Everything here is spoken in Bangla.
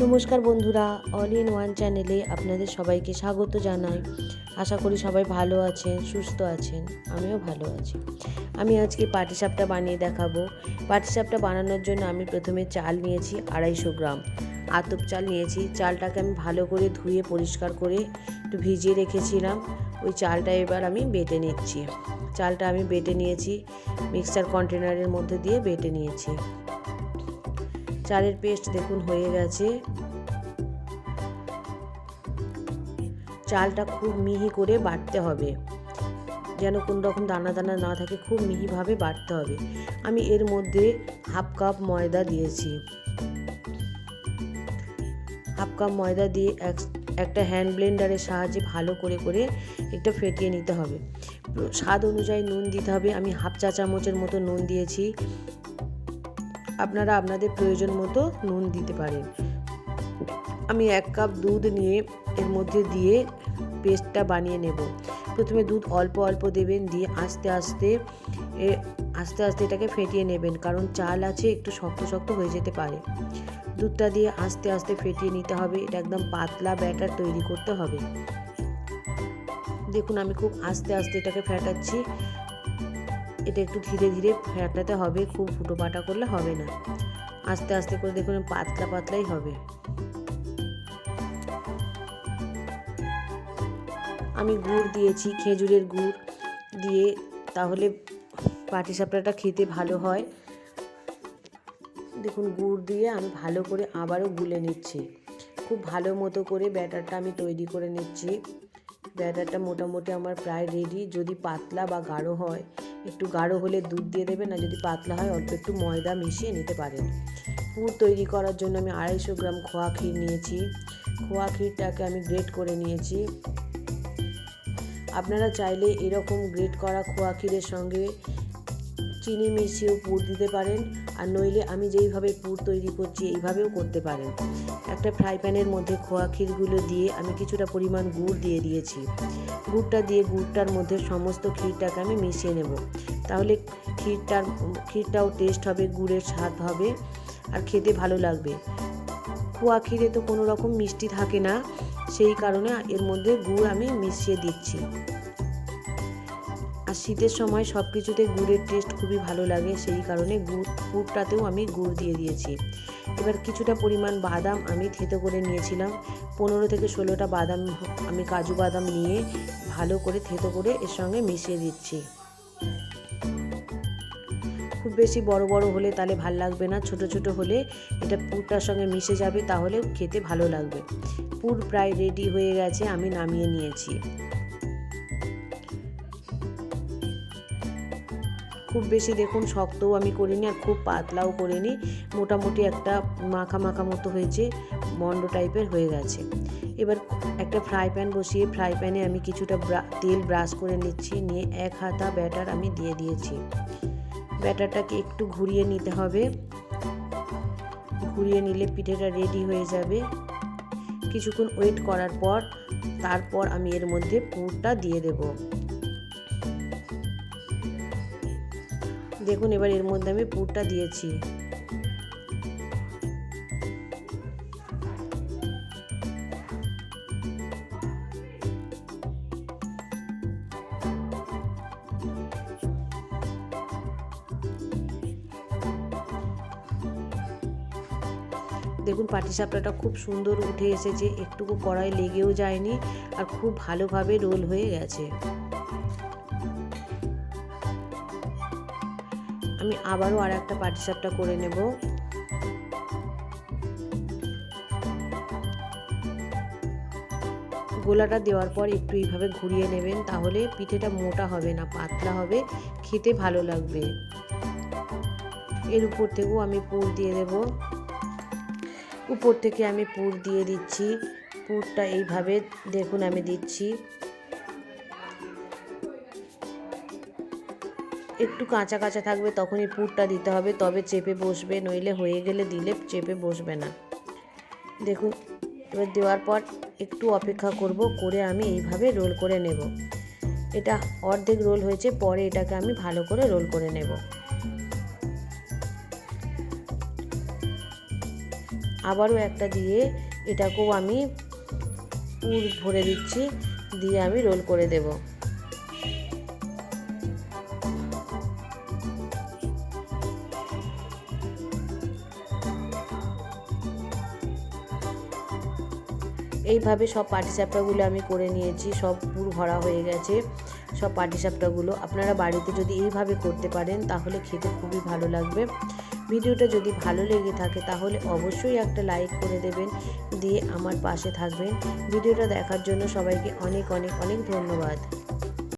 নমস্কার বন্ধুরা অল ইন ওয়ান চ্যানেলে আপনাদের সবাইকে স্বাগত জানাই। আশা করি সবাই ভালো আছেন, সুস্থ আছেন, আমিও ভালো আছি। আমি আজকে পাটিসাপটা বানিয়ে দেখাবো। পাটিসাপটা বানানোর জন্য আমি প্রথমে চাল নিয়েছি আড়াইশো গ্রাম। আতপ চাল নিয়েছি। চালটাকে আমি ভালো করে ধুয়ে পরিষ্কার করে একটু ভিজিয়ে রেখেছিলাম। ওই চালটা এবার আমি বেটে নিচ্ছি। চালটা আমি বেটে নিয়েছি মিক্সার কন্টেনারের মধ্যে দিয়ে বেটে নিয়েছি। চালের পেস্ট দেখুন হয়ে গেছে। চালটা খুব মিহি করে বাটতে হবে। যেন কোন রকম দানা দানা না থাকে, খুব মিহিভাবে বাটতে হবে। আমি এর মধ্যে হাফ কাপ ময়দা দিয়েছি। হাফ কাপ ময়দা দিয়ে এক, একটা হ্যান্ড ব্লেন্ডারের সাহায্যে ভালো করে করে একটা ফেটিয়ে নিতে হবে। স্বাদ অনুযায়ী নুন দিতে হবে। আমি হাফ চা চামচের মতো নুন দিয়েছি। আপনারা আপনাদের প্রয়োজন মতো নুন দিতে পারেন। আমি এক কাপ দুধ নিয়ে এর মধ্যে দিয়ে পেস্টটা বানিয়ে নেব। প্রথমে দুধ অল্প অল্প দেবেন, দিয়ে আস্তে আস্তে আস্তে আস্তে এটাকে ফেটিয়ে নেবেন, কারণ চাল আছে, একটু শক্ত শক্ত হয়ে যেতে পারে। দুধটা দিয়ে আস্তে আস্তে ফেটিয়ে নিতে হবে, এটা একদম পাতলা ব্যাটার তৈরি করতে হবে। দেখুন, আমি খুব আস্তে আস্তে এটাকে ফেটাচ্ছি। এটা একটু ধীরে ধীরে ফেটাতে হবে, খুব ফুটো পাটা করলে হবে না। আস্তে আস্তে করে দেখুন, পাতলা পাতলাই হবে। আমি গুড় দিয়েছি, খেজুরের গুড় দিয়ে, তাহলে পাটিসাপটাটা খেতে ভালো হয়। দেখুন, গুড় দিয়ে আমি ভালো করে আবারও গুলে নিচ্ছি। খুব ভালো মতো করে ব্যাটারটা আমি তৈরি করে নিচ্ছি। ব্যাটারটা মোটামুটি আমার প্রায় রেডি যদি পাতলা বা গাঢ় হয়, একটু গাঢ় হলে দুধ দিয়ে দেবেন না যদি পাতলা হয়, অল্প একটু ময়দা মিশিয়ে নিতে পারেন। পুর তৈরি করার জন্য আমি আড়াইশো গ্রাম খোয়া ক্ষীর নিয়েছি। খোয়া ক্ষীরটাকে আমি গ্রেট করে নিয়েছি। আপনারা চাইলে এরকম গ্রেট করা খোয়া ক্ষীরের সঙ্গে চিনি মিশিয়েও পুর দিতে পারেন আর নইলে আমি যেইভাবে পুর তৈরি করছি এইভাবেও করতে পারেন। একটা ফ্রাই প্যানের মধ্যে খোয়া ক্ষীরগুলো দিয়ে আমি কিছুটা পরিমাণ গুড় দিয়ে দিয়েছি। গুড়টা দিয়ে গুড়টার মধ্যে সমস্ত ক্ষীরটাকে আমি মিশিয়ে নেব। তাহলে ক্ষীরটার, ক্ষীরটাও টেস্ট হবে, গুড়ের স্বাদ হবে আর খেতে ভালো লাগবে। খোয়া ক্ষীরে তো কোনো রকম মিষ্টি থাকে না, সেই কারণে এর মধ্যে গুড় আমি মিশিয়ে দিচ্ছি। আর শীতের সময় সব কিছুতে গুড়ের টেস্ট খুবই ভালো লাগে, সেই কারণে গুড়, গুড়টাতেও আমি গুড় দিয়ে দিয়েছি। এবার কিছুটা পরিমাণ বাদাম আমি থেতো করে নিয়েছিলাম। পনেরো থেকে ষোলোটা বাদাম আমি কাজু বাদাম নিয়ে ভালো করে থেতো করে এর সঙ্গে মিশিয়ে দিচ্ছি। খুব বেশি বড় বড় হলে তাহলে ভালো লাগবে না, ছোট ছোট হলে এটা পুরটার সঙ্গে মিশে যাবে তাহলে খেতে ভালো লাগবে। পুর প্রায় রেডি হয়ে গেছে, আমি নামিয়ে নিয়েছি। খুব বেশি দেখুন শক্তও আমি করিনি আর খুব পাতলাও করিনি। মোটামুটি একটা মাখা মাখা মতো হয়েছে মন্ড টাইপের হয়ে গেছে। এবার একটা ফ্রাই প্যান বসিয়ে ফ্রাই প্যানে আমি কিছুটা তেল ব্রাশ করে নিচ্ছি, নিয়ে এক হাতা ব্যাটার আমি দিয়ে দিয়েছি। ব্যাটারটাকে একটু ঘুরিয়ে নিতে হবে। ঘুরিয়ে নিলে পিঠেটা রেডি হয়ে যাবে। কিছুক্ষণ ওয়েট করার পর, তারপর আমি এর মধ্যে পুরটা দিয়ে দেব। দেখুন, এবার এর মধ্যে আমি পুরটা দিয়েছি। দেখুন পাটিসাপটাটা খুব সুন্দর উঠে এসেছে, একটুকু কড়াই লেগেও যায়নি আর খুব ভালোভাবে রোল হয়ে গেছে। আমি আবারও আর একটা পাটিসাপটা করে নেব। গোলাটা দেওয়ার পর একটু এইভাবে ঘুরিয়ে নেবেন, তাহলে পিঠেটা মোটা হবে না, পাতলা হবে, খেতে ভালো লাগবে। এর উপর থেকেও আমি পুর দিয়ে দেবো। উপর থেকে আমি পুর দিয়ে দিচ্ছি। পুরটা এইভাবে দেখুন আমি দিচ্ছি। একটু কাঁচা কাঁচা থাকবে তখনই পুরটা দিতে হবে, তবে চেপে বসবে, নইলে হয়ে গেলে দিলে চেপে বসবে না। দেখুন, এবার দেওয়ার পর একটু অপেক্ষা করব, করে আমি এইভাবে রোল করে নেব। এটা অর্ধেক রোল হয়েছে, পরে এটাকে আমি ভালো করে রোল করে নেব। আবারও একটা দিয়ে এটাকেও আমি পুর ভরে দিচ্ছি, দিয়ে আমি রোল করে দেব। এইভাবে সব পাটিসাপটাগুলো আমি করে নিয়েছি, সব পুর ভরা হয়ে গেছে, সব পাটিসাপটাগুলো। আপনারা বাড়িতে যদি এইভাবে করতে পারেন, তাহলে খেতে খুবই ভালো লাগবে। ভিডিওটা যদি ভালো লেগে থাকে, তাহলে অবশ্যই একটা লাইক করে দেবেন, দিয়ে আমার পাশে থাকবেন। ভিডিওটা দেখার জন্য সবাইকে অনেক অনেক অনেক ধন্যবাদ।